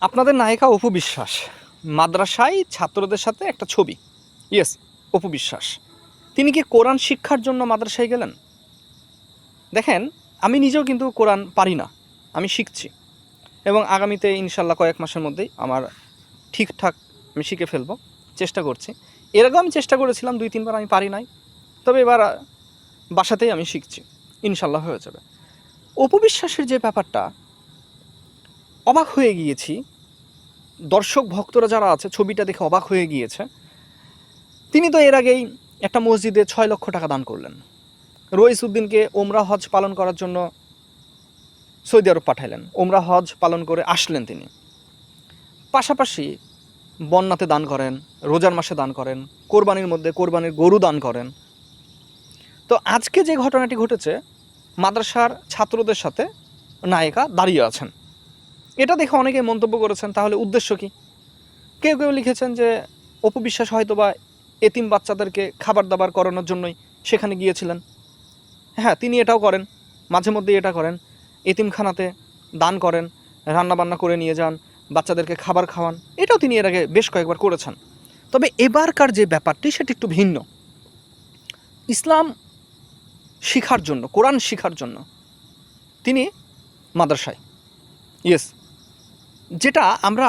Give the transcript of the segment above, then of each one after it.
আপনাদের নায়িকা অপু বিশ্বাস, মাদ্রাসায় ছাত্রদের সাথে একটা ছবি। ইয়েস অপু বিশ্বাস। তিনি কি কোরআন শিক্ষার জন্য মাদ্রাসায় গেলেন? দেখেন, আমি নিজেও কিন্তু কোরআন পারি না, আমি শিখছি। এবং আগামীতে ইনশাল্লাহ কয়েক মাসের মধ্যেই আমার ঠিকঠাক আমি শিখে ফেলব, চেষ্টা করছি। এর আগেও আমি চেষ্টা করেছিলাম, দুই, তিনবার আমি পারি নাই। তবে এবার বাসাতেই আমি শিখছি ইনশাল্লাহ হয়ে যাবে। অপবিশ্বাসের যে ব্যাপারটা অবাক হয়ে গিয়েছি। দর্শক, ভক্তরা যারা আছে, ছবিটা দেখে অবাক হয়ে গিয়েছে। তিনি তো এর আগেই একটা মসজিদে ছয় লক্ষ টাকা দান করলেন। রইস উদ্দিনকে ওমরা হজ পালন করার জন্য সৌদি আরব পাঠাইলেন। ওমরা হজ পালন করে আসলেন তিনি। পাশাপাশি বন্যাতে দান করেন, রোজার মাসে দান করেন, কোরবানির মধ্যে কোরবানির গরু দান করেন। তো আজকে যে ঘটনাটি ঘটেছে, মাদ্রাসার ছাত্রদের সাথে নায়িকা দাঁড়িয়ে আছেন। এটা দেখে অনেকে মন্তব্য করেছেন, তাহলে উদ্দেশ্য কি? কেউ কেউ লিখেছেন যে অপবিশ্বাস হয়তো বা এতিম বাচ্চাদেরকে খাবার দাবার করানোর জন্যই সেখানে গিয়েছিলেন। হ্যাঁ তিনি এটাও করেন, মাঝে মধ্যে এটা করেন। এতিমখানাতে দান করেন রান্না বান্না করে নিয়ে যান, বাচ্চাদেরকে খাবার খাওয়ান। এটাও তিনি এর আগে বেশ কয়েকবার করেছেন। তবে এবারকার যে ব্যাপারটি, সেটি একটু ভিন্ন। ইসলাম শিখার জন্য, কোরআন শিখার জন্য তিনি মাদ্রাসায়। ইয়েস যেটা আমরা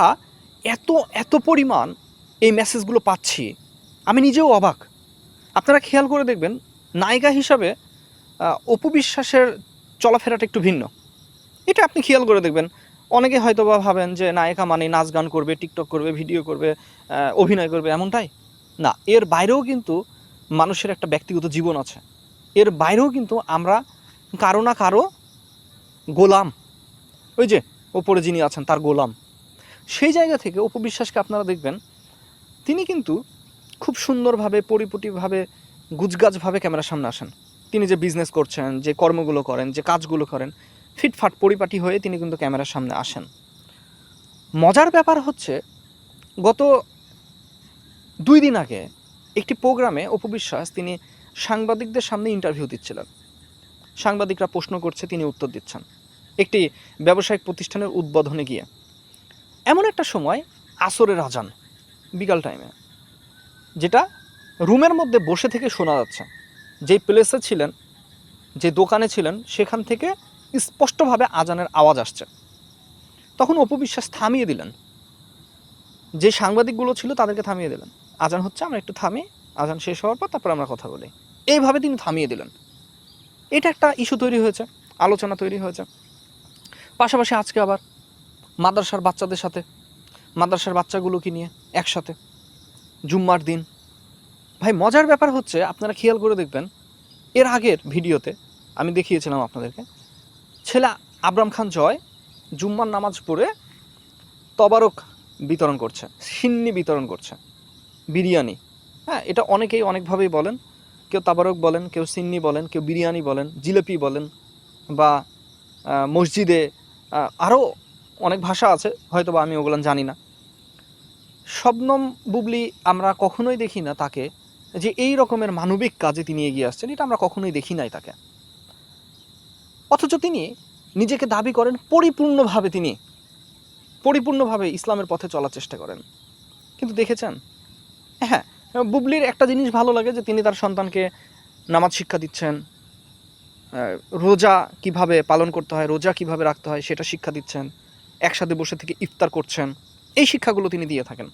এত এত পরিমাণ এই মেসেজগুলো পাচ্ছি, আমি নিজেও অবাক। আপনারা খেয়াল করে দেখবেন, নায়িকা হিসাবে অপু বিশ্বাসের চলাফেরাটা একটু ভিন্ন। এটা আপনি খেয়াল করে দেখবেন। অনেকে হয়তো বা ভাবেন যে নায়িকা মানে নাচ গান করবে, টিকটক করবে, ভিডিও করবে অভিনয় করবে, এমনটাই? না, এর বাইরেও কিন্তু মানুষের একটা ব্যক্তিগত জীবন আছে। এর বাইরেও কিন্তু আমরা কারও না কারও গোলাম। ওই যে ওপরে যিনি আছেন, তার গোলাম। সেই জায়গা থেকে উপবিশ্বাসকে আপনারা দেখবেন, তিনি কিন্তু খুব সুন্দরভাবে, পরিপুটিভাবে, গুজগাজভাবে ক্যামেরার সামনে আসেন। তিনি যে বিজনেস করছেন, যে কর্মগুলো করেন, যে কাজগুলো করেন, ফিটফাট, পরিপাটি হয়ে তিনি কিন্তু ক্যামেরার সামনে আসেন। মজার ব্যাপার হচ্ছে, গত দুই দিন আগে একটি প্রোগ্রামে অপবিশ্বাস তিনি সাংবাদিকদের সামনে ইন্টারভিউ দিচ্ছিলেন। সাংবাদিকরা প্রশ্ন করছে, তিনি উত্তর দিচ্ছেন। একটি ব্যবসায়িক প্রতিষ্ঠানের উদ্বোধনে গিয়ে। এমন একটা সময় আসরের আজান, বিকাল টাইমে যেটা রুমের মধ্যে বসে থেকে শোনা যাচ্ছে। যেই প্লেসে ছিলেন, যে দোকানে ছিলেন, সেখান থেকে স্পষ্টভাবে আজানের আওয়াজ আসছে। তখন অপবিশ্বাস থামিয়ে দিলেন। যে সাংবাদিকগুলো ছিল তাদেরকে থামিয়ে দিলেন। আজান হচ্ছে, আমরা একটু থামি, আজান শেষ হওয়ার পর তারপর আমরা কথা বলি। এইভাবে তিনি থামিয়ে দিলেন। এটা একটা ইস্যু তৈরি হয়েছে, আলোচনা তৈরি হয়েছে। পাশাপাশি আজকে আবার মাদ্রাসার বাচ্চাদের সাথে, মাদ্রাসার বাচ্চাগুলোকে নিয়ে একসাথে। জুম্মার দিন। ভাই, মজার ব্যাপার হচ্ছে, আপনারা খেয়াল করে দেখবেন, এর আগের ভিডিওতে আমি দেখিয়েছিলাম আপনাদেরকে, ছেলে আবরাম খান জয় জুম্মার নামাজ পড়ে তবারক বিতরণ করছে, সিন্নি বিতরণ করছে, বিরিয়ানি। হ্যাঁ এটা অনেকেই অনেকভাবেই বলেন, কেউ তাবারক বলেন, কেউ সিন্নি বলেন, কেউ বিরিয়ানি বলেন, জিলেপি বলেন, বা মসজিদে আরও অনেক ভাষা আছে হয়তো বা আমি ওগুলো জানি না। শবনম বুবলি আমরা কখনোই দেখি না তাকে যে এই রকমের মানবিক কাজে তিনি এগিয়ে আসছেন, এটা আমরা কখনোই দেখি নাই তাকে। অথচ তিনি নিজেকে দাবি করেন পরিপূর্ণভাবে তিনি, পরিপূর্ণভাবে ইসলামের পথে চলার চেষ্টা করেন। কিন্তু দেখেছেন? হ্যাঁ বুবলির একটা জিনিস ভালো লাগে যে তিনি তার সন্তানকে নামাজ শিক্ষা দিচ্ছেন রোজা কীভাবে পালন করতে হয়, রোজা কীভাবে রাখতে হয়, সেটা শিক্ষা দিচ্ছেন, একসাথে বসে থেকে ইফতার করছেন, এই শিক্ষাগুলো তিনি দিয়ে থাকেন।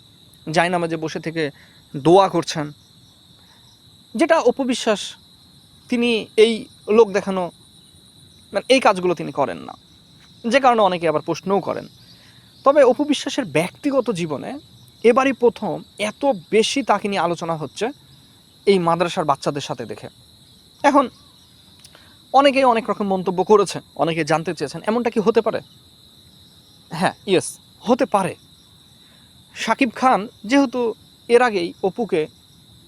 যাই নামাজে বসে থেকে দোয়া করছেন। যেটা অপবিশ্বাস, তিনি এই লোক দেখানো মানে এই কাজগুলো তিনি করেন না। যে কারণে অনেকে আবার প্রশ্নও করেন। তবে অপবিশ্বাসের ব্যক্তিগত জীবনে এবারই প্রথম এত বেশি তাকে নিয়ে আলোচনা হচ্ছে এই মাদ্রাসার বাচ্চাদের সাথে দেখে। এখন অনেকেই অনেক রকম মন্তব্য করেছে অনেকে জানতে চেয়েছেন, এমনটা কি হতে পারে? হ্যাঁ ইয়েস হতে পারে। শাকিব খান যেহেতু এর আগেই অপুকে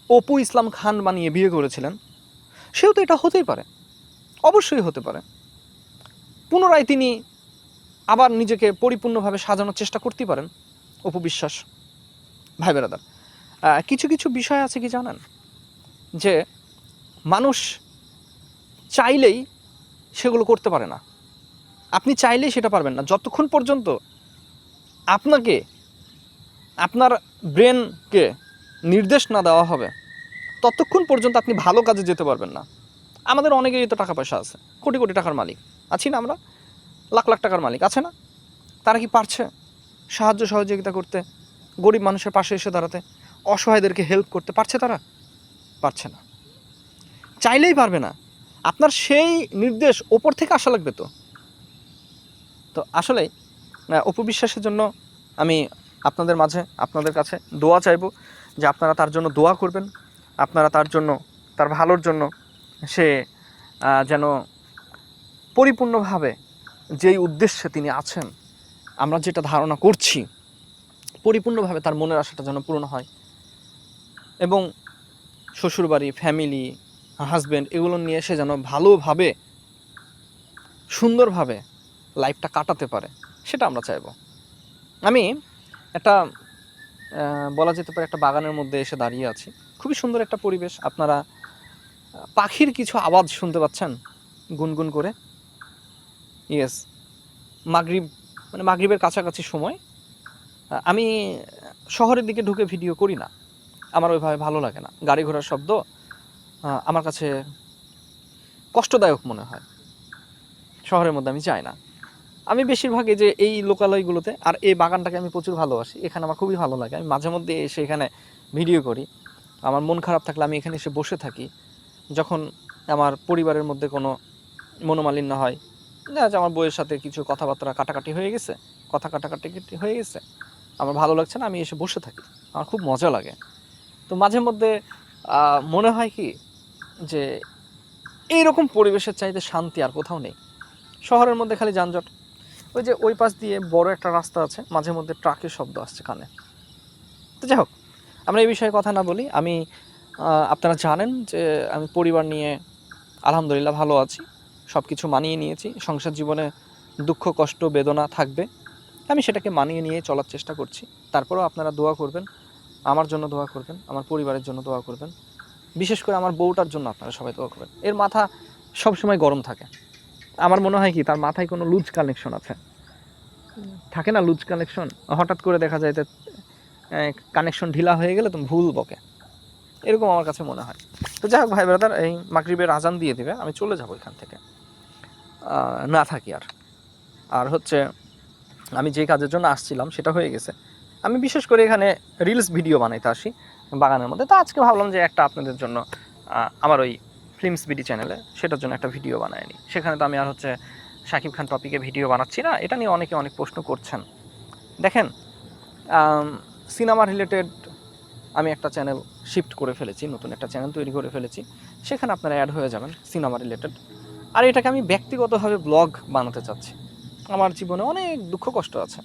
অপু ইসলাম খান বানিয়ে বিয়ে করেছিলেন সেহেতু এটা হতেই পারে, অবশ্যই হতে পারে। পুনরায় তিনি আবার নিজেকে পরিপূর্ণভাবে সাজানোর চেষ্টা করতেই পারেন, অপু বিশ্বাস। ভাই বেরাদার কিছু কিছু বিষয় আছে কি জানেন? যে মানুষ চাইলেই সেগুলো করতে পারে না। আপনি চাইলেই সেটা পারবেন না। যতক্ষণ পর্যন্ত আপনাকে, আপনার ব্রেনকে নির্দেশ না দেওয়া হবে, ততক্ষণ পর্যন্ত আপনি ভালো কাজে যেতে পারবেন না। আমাদের অনেকেরই তো টাকা পয়সা আছে। কোটি কোটি টাকার মালিক। আছি না আমরা? লাখ লাখ টাকার মালিক। আছে না? তারা কি পারছে সাহায্য সহযোগিতা করতে? গরিব মানুষের পাশে এসে দাঁড়াতে? অসহায়দেরকে হেল্প করতে পারছে তারা? পারছে না। চাইলেই পারবে না। আপনার সেই নির্দেশ ওপর থেকে আসা লাগবে তো? তো আসলেই আহ, অপবিশ্বাসের জন্য আমি আপনাদের মাঝে আপনাদের কাছে দোয়া চাইব যে আপনারা তার জন্য দোয়া করবেন। আপনারা তার জন্য তার ভালোর জন্য সে যেন পরিপূর্ণভাবে যেই উদ্দেশ্যে তিনি আছেন আমরা যেটা ধারণা করছি পরিপূর্ণভাবে তার মনের আশাটা যেন পূরণ হয়। এবং শ্বশুরবাড়ি ফ্যামিলি হাজব্যান্ড এগুলো নিয়ে এসে যেন ভালোভাবে, সুন্দরভাবে লাইফটা কাটাতে পারে, সেটা আমরা চাইব। আমি একটা বলা যেতে পারে একটা বাগানের মধ্যে এসে দাঁড়িয়ে আছি। খুবই সুন্দর একটা পরিবেশ। আপনারা পাখির কিছু আওয়াজ শুনতে পাচ্ছেন? গুনগুন করে। ইয়েস মাগরিব মানে মাগরিবের কাছাকাছি সময়। আমি শহরের দিকে ঢুকে ভিডিও করি না। আমার ওইভাবে ভালো লাগে না। গাড়ি ঘোড়ার শব্দ আমার কাছে কষ্টদায়ক মনে হয়। শহরের মধ্যে আমি যাই না। আমি বেশিরভাগ এই যে এই লোকালয়গুলোতে আর এই বাগানটাকে আমি প্রচুর ভালোবাসি। এখানে আমার খুবই ভালো লাগে। আমি মাঝে মধ্যে এসে এখানে ভিডিও করি। আমার মন খারাপ থাকলে আমি এখানে এসে বসে থাকি। যখন আমার পরিবারের মধ্যে কোনো মনোমালিন্য হয় যাচ্ছে আমার বইয়ের সাথে কিছু কথাবার্তা কাটাকাটি হয়ে গেছে, কথা কাটাকাটি হয়ে গেছে, আমার ভালো লাগছে না, আমি এসে বসে থাকি। আমার খুব মজা লাগে। তো মাঝে মধ্যে মনে হয় কি যে এইরকম পরিবেশের চাইতে শান্তি আর কোথাও নেই। শহরের মধ্যে খালি যানজট। ওই যে ওই পাশ দিয়ে বড় একটা রাস্তা আছে, মাঝে মধ্যে ট্রাকের শব্দ আসছে কানে। তো যাই হোক, আমরা এই বিষয়ে কথা না বলি। আমি আপনারা জানেন যে আমি পরিবার নিয়ে আলহামদুলিল্লাহ ভালো আছি। সব কিছু মানিয়ে নিয়েছি। সংসার জীবনে দুঃখ, কষ্ট, বেদনা থাকবে। আমি সেটাকে মানিয়ে নিয়ে চলার চেষ্টা করছি। তারপরেও আপনারা দোয়া করবেন। আমার জন্য দোয়া করবেন। আমার পরিবারের জন্য দোয়া করবেন। বিশেষ করে আমার বউটার জন্য আপনারা সবাই দোয়া করবেন। এর মাথা সবসময় গরম থাকে। আমার মনে হয় কি, তার মাথায় কোনো লুজ কানেকশন আছে? থাকে না লুজ কানেকশন? হঠাৎ করে দেখা যায় যে কানেকশন ঢিলা হয়ে গেলে তুমি ভুল বকে। এরকম আমার কাছে মনে হয়। তো যাই হোক ভাই ব্রাদার, এই মাগরিবের আজান দিয়ে দিবে, আমি চলে যাব এখান থেকে। না থাকি আর। আর হচ্ছে, আমি যে কাজের জন্য আসছিলাম, সেটা হয়ে গেছে। আমি বিশেষ করে এখানে রিলস ভিডিও বানাইতে আসি বাগানের মধ্যে। তো আজকে ভাবলাম যে একটা আপনাদের জন্য আমার ওই ফিল্মস বিডি চ্যানেলে সেটার জন্য একটা ভিডিও বানায়নি সেখানে তো আমি আর হচ্ছে শাকিব খান টপিকে ভিডিও বানাচ্ছি না। এটা নিয়ে অনেকে অনেক প্রশ্ন করছেন। দেখেন সিনেমা রিলেটেড আমি একটা চ্যানেল শিফট করে ফেলেছি, নতুন একটা চ্যানেল তৈরি করে ফেলেছি। সেখানে আপনারা অ্যাড হয়ে যাবেন সিনেমা রিলেটেড আর এটাকে আমি ব্যক্তিগতভাবে ব্লগ বানাতে চাচ্ছি। আমার জীবনে অনেক দুঃখ কষ্ট আছে।